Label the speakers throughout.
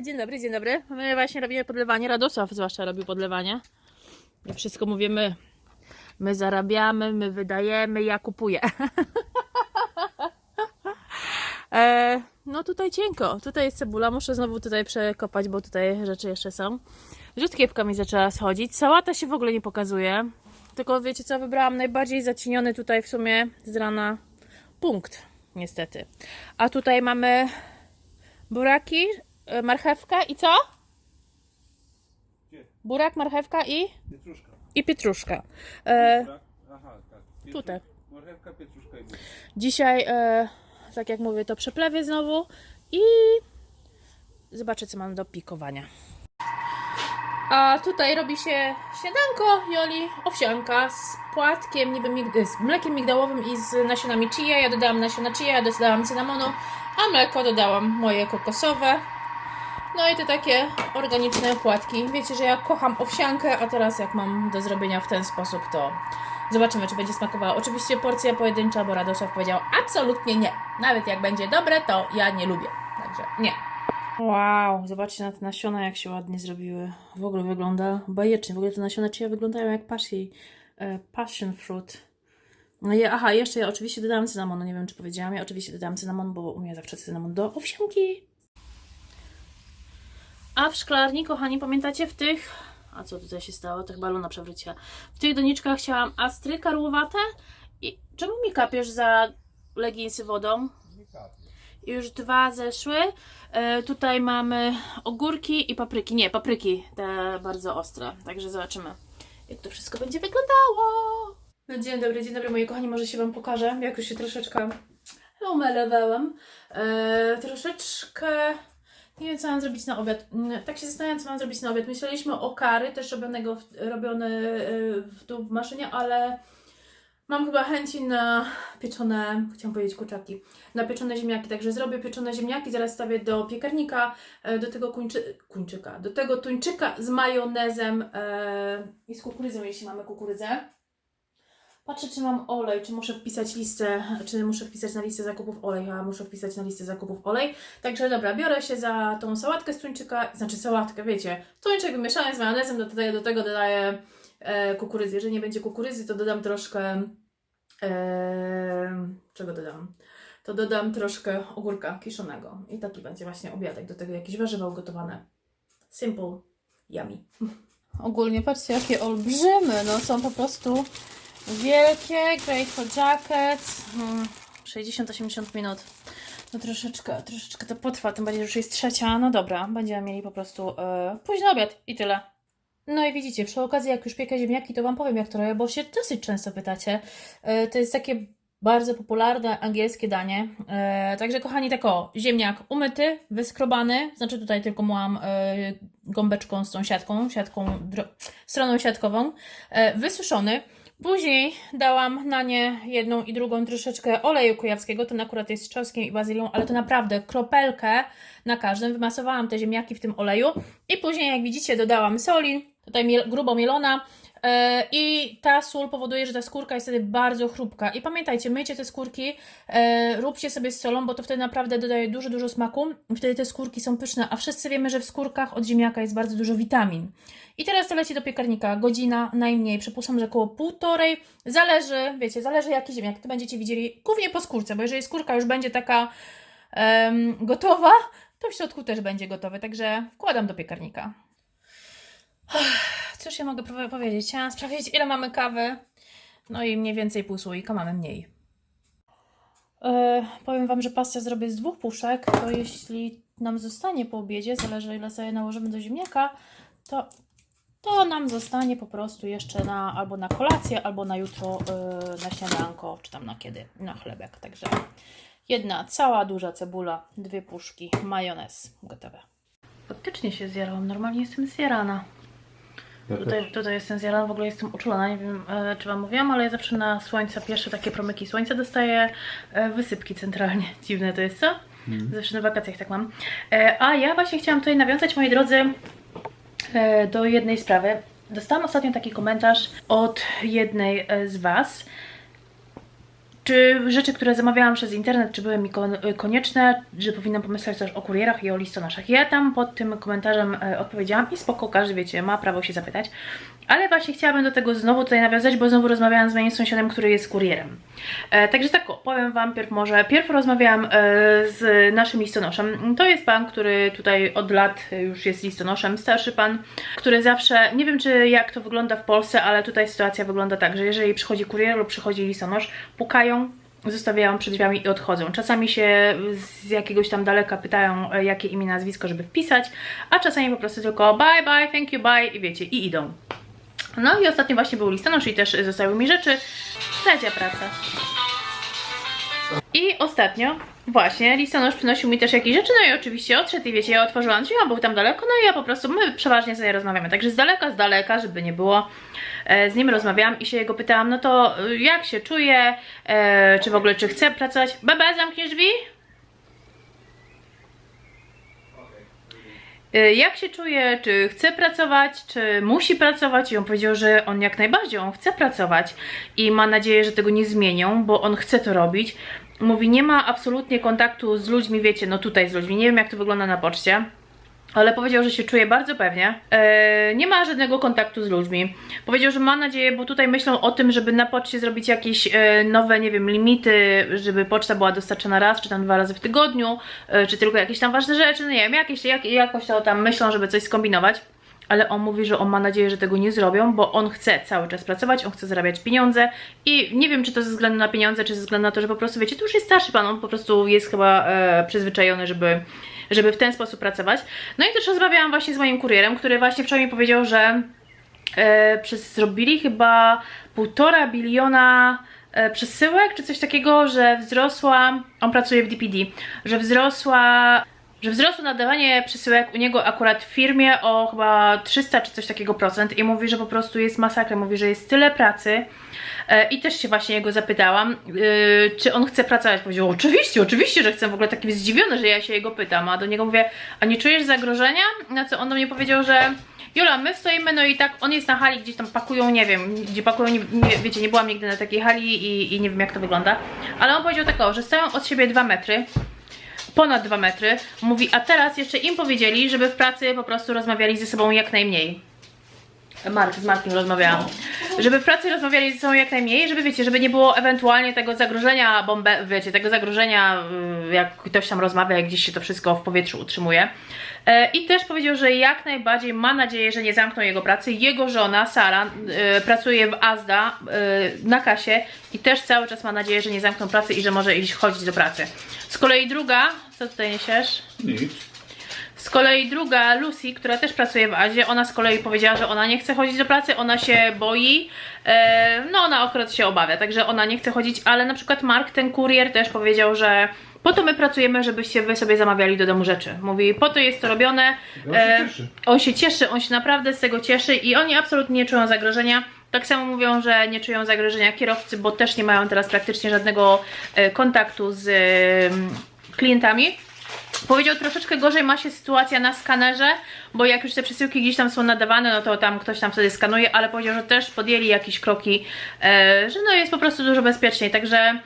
Speaker 1: Dzień dobry, dzień dobry. My właśnie robimy podlewanie. Radosław zwłaszcza robił podlewanie. My wszystko mówimy. My zarabiamy, my wydajemy, ja kupuję. e, no tutaj cienko. Tutaj jest cebula. Muszę znowu tutaj przekopać, bo tutaj rzeczy jeszcze są. Rzutkiewka mi zaczęła schodzić. Sałata się w ogóle nie pokazuje. Tylko wiecie co, wybrałam najbardziej zacieniony tutaj w sumie z rana punkt, niestety. A tutaj mamy buraki, e, marchewka i co?
Speaker 2: Gdzie?
Speaker 1: Burak, marchewka i,
Speaker 2: Pietruszka.
Speaker 1: i pietruszka. E?
Speaker 2: Aha, tak. Pietruszka,
Speaker 1: tutaj.
Speaker 2: Marchewka, pietruszka i burak.
Speaker 1: dzisiaj, e, tak jak mówię, to przeplewię znowu i zobaczę, co mam do pikowania. A tutaj robi się śniadanko Joli, owsianka z płatkiem, niby mig- z mlekiem migdałowym i z nasionami chia. Ja dodałam nasiona chia, ja dodałam cynamonu, a mleko dodałam moje kokosowe. No i te takie organiczne płatki. Wiecie, że ja kocham owsiankę, a teraz jak mam do zrobienia w ten sposób, to zobaczymy, czy będzie smakowała. Oczywiście porcja pojedyncza, bo Radosław powiedział absolutnie nie. Nawet jak będzie dobre, to ja nie lubię. Także nie. Wow, zobaczcie na te nasiona, jak się ładnie zrobiły. W ogóle wygląda bajecznie. W ogóle te nasiona chia wyglądają jak passion, e, passion fruit. No i aha, jeszcze ja oczywiście dodałam cynamonu. Nie wiem, czy powiedziałam. Ja oczywiście dodałam cynamon, bo u mnie zawsze cynamon do owsianki. A w szklarni, kochani, pamiętacie w tych. A co tutaj się stało? Tak balona przewróciła. W tych doniczkach chciałam astry karłowate. I czemu mi kapiesz za leginsy wodą? Już dwa zeszły. E, tutaj mamy ogórki i papryki. Nie, papryki, te bardzo ostre. Także zobaczymy, jak to wszystko będzie wyglądało. No, dzień dobry, dzień dobry moi kochani. Może się Wam pokażę, jak już się troszeczkę umalowałam. E, troszeczkę nie wiem, co mam zrobić na obiad. Mm, Tak się zastanawiam, co mam zrobić na obiad. Myśleliśmy o kary, też robionego w, robione y, w, tu w maszynie, ale mam chyba chęci na pieczone, chciałam powiedzieć kurczaki, na pieczone ziemniaki. Także zrobię pieczone ziemniaki, zaraz stawię do piekarnika, e, do tego kuńczy, kuńczyka, do tego tuńczyka z majonezem e, i z kukurydzą, jeśli mamy kukurydzę. Patrzę, czy mam olej, czy muszę wpisać listę, czy muszę wpisać na listę zakupów olej, a muszę wpisać na listę zakupów olej. Także dobra, biorę się za tą sałatkę z tuńczyka, znaczy sałatkę, wiecie, tuńczyk wymieszany z majonezem, do, tego- do tego dodaję e, kukurydzy. Jeżeli nie będzie kukurydzy, to dodam troszkę, e, czego dodam? To dodam troszkę ogórka kiszonego i taki będzie właśnie obiadek, do tego jakieś warzywa ugotowane. Simple, yummy. Ogólnie patrzcie, jakie olbrzymy, no są po prostu wielkie, Grateful Jackets, mm, 60-80 minut. No troszeczkę, troszeczkę to potrwa, tym bardziej, że już jest trzecia. No dobra, będziemy mieli po prostu e, późny obiad i tyle. No i widzicie, przy okazji jak już piekę ziemniaki, to Wam powiem jak to robię, bo się dosyć często pytacie. E, to jest takie bardzo popularne angielskie danie. E, także kochani, tak o, ziemniak umyty, wyskrobany, znaczy tutaj tylko mam e, gąbeczką z tą siatką, siatką, stroną siatkową, e, wysuszony. Później dałam na nie jedną i drugą troszeczkę oleju kujawskiego, ten akurat jest z czosnkiem i bazylią, ale to naprawdę kropelkę na każdym. Wymasowałam te ziemniaki w tym oleju. I później, jak widzicie, dodałam soli, tutaj miel, grubo mielona i ta sól powoduje, że ta skórka jest wtedy bardzo chrupka. I pamiętajcie, myjcie te skórki, e, róbcie sobie z solą, bo to wtedy naprawdę dodaje dużo, dużo smaku. Wtedy te skórki są pyszne, a wszyscy wiemy, że w skórkach od ziemniaka jest bardzo dużo witamin. I teraz to leci do piekarnika, godzina najmniej, przypuszczam, że około półtorej, zależy, wiecie, zależy jaki ziemniak, to będziecie widzieli, głównie po skórce, bo jeżeli skórka już będzie taka em, gotowa, to w środku też będzie gotowy, także wkładam do piekarnika. Cóż ja mogę powie- powiedzieć? Chciałam sprawdzić, ile mamy kawy, no i mniej więcej pół słoika mamy mniej. E, powiem Wam, że pastę zrobię z dwóch puszek, to jeśli nam zostanie po obiedzie, zależy ile sobie nałożymy do ziemniaka, to to nam zostanie po prostu jeszcze na, albo na kolację, albo na jutro yy, na śniadanko, czy tam na kiedy, na chlebek. Także jedna cała duża cebula, dwie puszki, majonez gotowe. Faktycznie się zjarałam, normalnie jestem zjarana. Tutaj, tutaj jestem zjarana, w ogóle jestem uczulona, nie wiem e, czy Wam mówiłam, ale ja zawsze na słońca, pierwsze takie promyki słońca dostaję e, wysypki centralnie. Dziwne to jest, co? Zawsze na wakacjach tak mam. E, a ja właśnie chciałam tutaj nawiązać, moi drodzy, e, do jednej sprawy. Dostałam ostatnio taki komentarz od jednej z Was. Czy rzeczy, które zamawiałam przez internet, czy były mi kon- konieczne, że powinnam pomyśleć też o kurierach i o listonoszach. Ja tam pod tym komentarzem e, odpowiedziałam i spoko, każdy wiecie, ma prawo się zapytać. Ale właśnie chciałabym do tego znowu tutaj nawiązać, bo znowu rozmawiałam z moim sąsiadem, który jest kurierem. E, także tak, powiem Wam pierw może. Pierw rozmawiałam e, z naszym listonoszem. To jest pan, który tutaj od lat już jest listonoszem, starszy pan, który zawsze, nie wiem czy jak to wygląda w Polsce, ale tutaj sytuacja wygląda tak, że jeżeli przychodzi kurier lub przychodzi listonosz, pukają, zostawiają przed drzwiami i odchodzą. Czasami się z jakiegoś tam daleka pytają, e, jakie imię, nazwisko, żeby wpisać, a czasami po prostu tylko bye, bye, thank you, bye i wiecie, i idą. No i ostatnio właśnie był listonosz i też zostały mi rzeczy. Trzecia praca. I ostatnio właśnie listonosz przynosił mi też jakieś rzeczy, no i oczywiście odszedł i wiecie, ja otworzyłam drzwi, on był tam daleko, no i ja po prostu, my przeważnie sobie rozmawiamy, także z daleka, z daleka, żeby nie było, e, z nim rozmawiałam i się jego pytałam, no to e, jak się czuje, e, czy w ogóle, czy chce pracować, Bebe, zamkniesz drzwi? Jak się czuje, czy chce pracować, czy musi pracować i on powiedział, że on jak najbardziej, on chce pracować i ma nadzieję, że tego nie zmienią, bo on chce to robić. Mówi, nie ma absolutnie kontaktu z ludźmi, wiecie, no tutaj z ludźmi, nie wiem jak to wygląda na poczcie. Ale powiedział, że się czuje bardzo pewnie. E, nie ma żadnego kontaktu z ludźmi. Powiedział, że ma nadzieję, bo tutaj myślą o tym, żeby na poczcie zrobić jakieś e, nowe, nie wiem, limity, żeby poczta była dostarczana raz, czy tam dwa razy w tygodniu, e, czy tylko jakieś tam ważne rzeczy, no nie wiem, jakieś, jak, jakoś to tam myślą, żeby coś skombinować. Ale on mówi, że on ma nadzieję, że tego nie zrobią, bo on chce cały czas pracować, on chce zarabiać pieniądze i nie wiem, czy to ze względu na pieniądze, czy ze względu na to, że po prostu, wiecie, to już jest starszy pan, on po prostu jest chyba przyzwyczajony, żeby, żeby w ten sposób pracować. No i też rozmawiałam właśnie z moim kurierem, który właśnie wczoraj mi powiedział, że e, zrobili chyba półtora biliona e, przesyłek, czy coś takiego, że wzrosła, on pracuje w DPD, że wzrosła że wzrosło nadawanie przesyłek u niego akurat w firmie o chyba 300 czy coś takiego procent i mówi, że po prostu jest masakra, mówi, że jest tyle pracy i też się właśnie jego zapytałam, yy, czy on chce pracować. Powiedział, oczywiście, oczywiście, że chcę, w ogóle taki zdziwiony, że ja się jego pytam, a do niego mówię, a nie czujesz zagrożenia? Na co on do mnie powiedział, że Jola, my stoimy, no i tak on jest na hali, gdzieś tam pakują, nie wiem, gdzie pakują, nie, nie, wiecie, nie byłam nigdy na takiej hali i, i nie wiem jak to wygląda, ale on powiedział tak, o, że stoją od siebie 2 metry, ponad 2 metry. Mówi, a teraz jeszcze im powiedzieli, żeby w pracy po prostu rozmawiali ze sobą jak najmniej. Mark, z Markiem rozmawiałam. Żeby w pracy rozmawiali ze sobą jak najmniej, żeby wiecie, żeby nie było ewentualnie tego zagrożenia, bombe, wiecie, tego zagrożenia, y, jak ktoś tam rozmawia, jak gdzieś się to wszystko w powietrzu utrzymuje. E, I też powiedział, że jak najbardziej ma nadzieję, że nie zamkną jego pracy. Jego żona, Sara, y, pracuje w Azda y, na kasie i też cały czas ma nadzieję, że nie zamkną pracy i że może iść chodzić do pracy. Z kolei druga, co tutaj niesiesz?
Speaker 2: Nic.
Speaker 1: Z kolei druga, Lucy, która też pracuje w Azie, ona z kolei powiedziała, że ona nie chce chodzić do pracy, ona się boi, e, no ona akurat się obawia, także ona nie chce chodzić, ale na przykład Mark, ten kurier też powiedział, że po to my pracujemy, żebyście wy sobie zamawiali do domu rzeczy. Mówi, po to jest to robione.
Speaker 2: On się cieszy.
Speaker 1: on się cieszy, on się naprawdę z tego cieszy i oni absolutnie nie czują zagrożenia. Tak samo mówią, że nie czują zagrożenia kierowcy, bo też nie mają teraz praktycznie żadnego e, kontaktu z e, klientami. Powiedział, troszeczkę gorzej ma się sytuacja na skanerze, bo jak już te przesyłki gdzieś tam są nadawane, no to tam ktoś tam wtedy skanuje, ale powiedział, że też podjęli jakieś kroki, e, że no jest po prostu dużo bezpieczniej, także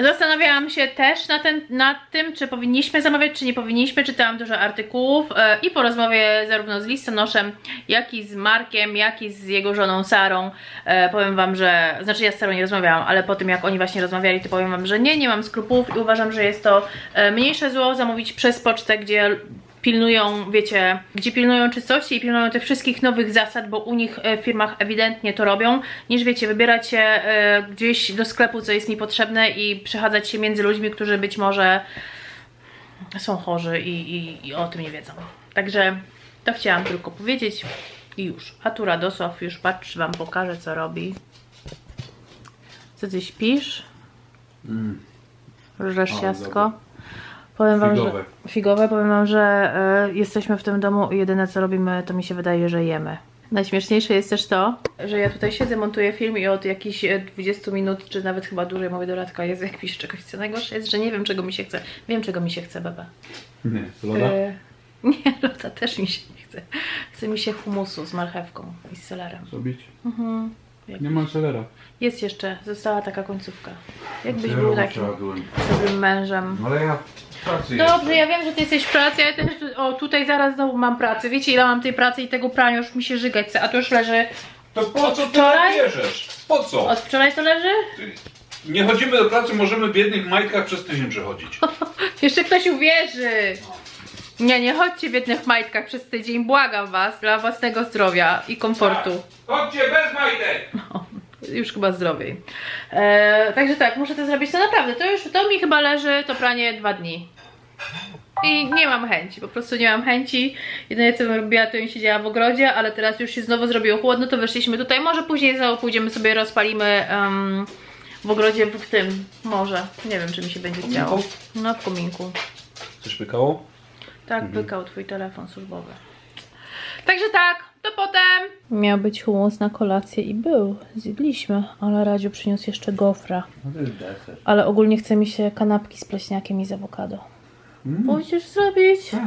Speaker 1: zastanawiałam się też na ten, nad tym, czy powinniśmy zamawiać, czy nie powinniśmy, czytałam dużo artykułów e, i po rozmowie zarówno z listonoszem, jak i z Markiem, jak i z jego żoną Sarą, e, powiem wam, że, znaczy ja z Sarą nie rozmawiałam, ale po tym jak oni właśnie rozmawiali, to powiem wam, że nie, nie mam skrupułów i uważam, że jest to e, mniejsze zło zamówić przez pocztę, gdzie pilnują, wiecie, gdzie pilnują czystości i pilnują tych wszystkich nowych zasad, bo u nich e, w firmach ewidentnie to robią, niż wiecie, wybierać się e, gdzieś do sklepu, co jest mi potrzebne i przechadzać się między ludźmi, którzy być może są chorzy i, i, i o tym nie wiedzą. Także to chciałam tylko powiedzieć i już. A tu Radosław już patrz, wam pokażę co robi. Co ty śpisz?
Speaker 2: Mm.
Speaker 1: Żresz ciastko? Powiem wam,
Speaker 2: Figowe.
Speaker 1: że figowe, powiem wam, że e, jesteśmy w tym domu i jedyne co robimy, to mi się wydaje, że jemy. Najśmieszniejsze jest też to, że ja tutaj siedzę, montuję film i od jakichś e, 20 minut, czy nawet chyba dłużej mówię do Radka, jest jak pisze czegoś, co najgorsze jest, że nie wiem czego mi się chce. Wiem czego mi się chce, baba.
Speaker 2: Nie, loda?
Speaker 1: E, nie, loda też mi się nie chce. Chce mi się humusu z marchewką i z selerem.
Speaker 2: Zrobić?
Speaker 1: Mhm.
Speaker 2: Nie ma celera.
Speaker 1: Jest jeszcze, została taka końcówka. Jakbyś był takim
Speaker 2: Przeładłem.
Speaker 1: dobrym mężem.
Speaker 2: Ale ja w pracy
Speaker 1: Dobrze, ja wiem, że ty jesteś w pracy, ja też, o tutaj zaraz znowu mam pracę. Wiecie ile mam tej pracy i tego prania już mi się żygać chce, a tu już leży,
Speaker 3: To po co ty
Speaker 1: Wczoraj?
Speaker 3: bierzesz? Po co?
Speaker 1: od wczoraj to leży?
Speaker 3: Nie chodzimy do pracy, możemy w jednych majtkach przez tydzień przechodzić.
Speaker 1: Jeszcze ktoś uwierzy. Nie, nie chodźcie w jednych majtkach przez tydzień, błagam was, dla własnego zdrowia i komfortu.
Speaker 3: Chodźcie bez majtek!
Speaker 1: Już chyba zdrowiej. E, także tak, muszę to zrobić. To naprawdę, to już, to mi chyba leży, to pranie dwa dni. I nie mam chęci, po prostu nie mam chęci. Jedyne co bym robiła, to ją siedziała w ogrodzie, ale teraz już się znowu zrobiło chłodno, to weszliśmy tutaj. Może później znowu pójdziemy sobie, rozpalimy em, w ogrodzie w, w tym, może. Nie wiem, czy mi się będzie chciało. No, w kominku.
Speaker 3: Coś pykało?
Speaker 1: Tak, pykał twój telefon służbowy. Także tak, to potem. Miał być humus na kolację i był. Zjedliśmy, ale Radziu przyniósł jeszcze gofra.
Speaker 2: No to jest deser.
Speaker 1: Ale ogólnie chce mi się kanapki z pleśniakiem i z awokado.
Speaker 2: Mm.
Speaker 1: Pójdziesz zrobić?
Speaker 2: Tak.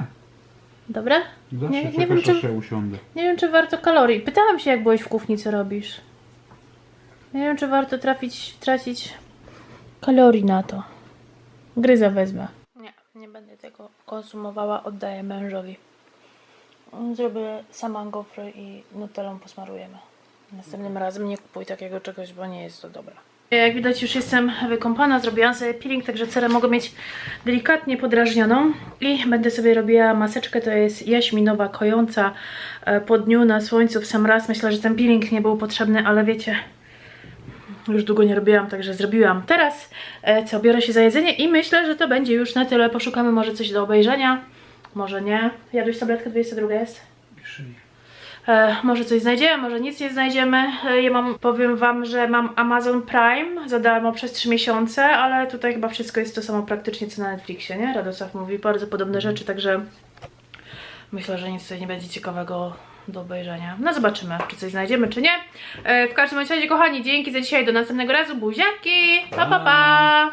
Speaker 2: Zawsze
Speaker 1: Nie-
Speaker 2: nie,
Speaker 1: wiem, czy-
Speaker 2: usiądę.
Speaker 1: Nie wiem, czy warto kalorii. Pytałam się, jak byłeś w kuchni, co robisz. Nie wiem, czy warto trafić, tracić kalorii na to. Gryza wezmę. Nie, będę tego konsumowała, oddaję mężowi. Zrobię sama gofry i nutellą posmarujemy. Następnym razem nie kupuj takiego czegoś, bo nie jest to dobre. Jak widać już jestem wykąpana, zrobiłam sobie peeling, także cerę mogę mieć delikatnie podrażnioną i będę sobie robiła maseczkę, to jest jaśminowa, kojąca e, po dniu na słońcu w sam raz. Myślę, że ten peeling nie był potrzebny, ale wiecie, już długo nie robiłam, także zrobiłam. Teraz e, co, biorę się za jedzenie i myślę, że to będzie już na tyle. Poszukamy może coś do obejrzenia, może nie. Jadłeś tabletkę, 22 jest? E, może coś znajdziemy, może nic nie znajdziemy. E, ja mam, powiem Wam, że mam Amazon Prime za darmo przez 3 miesiące, ale tutaj chyba wszystko jest to samo praktycznie co na Netflixie, nie? Radosław mówi bardzo podobne rzeczy, także myślę, że nic tutaj nie będzie ciekawego do obejrzenia. No zobaczymy, czy coś znajdziemy, czy nie. E, w każdym razie, kochani, dzięki za dzisiaj, do następnego razu, buziaki, pa pa pa!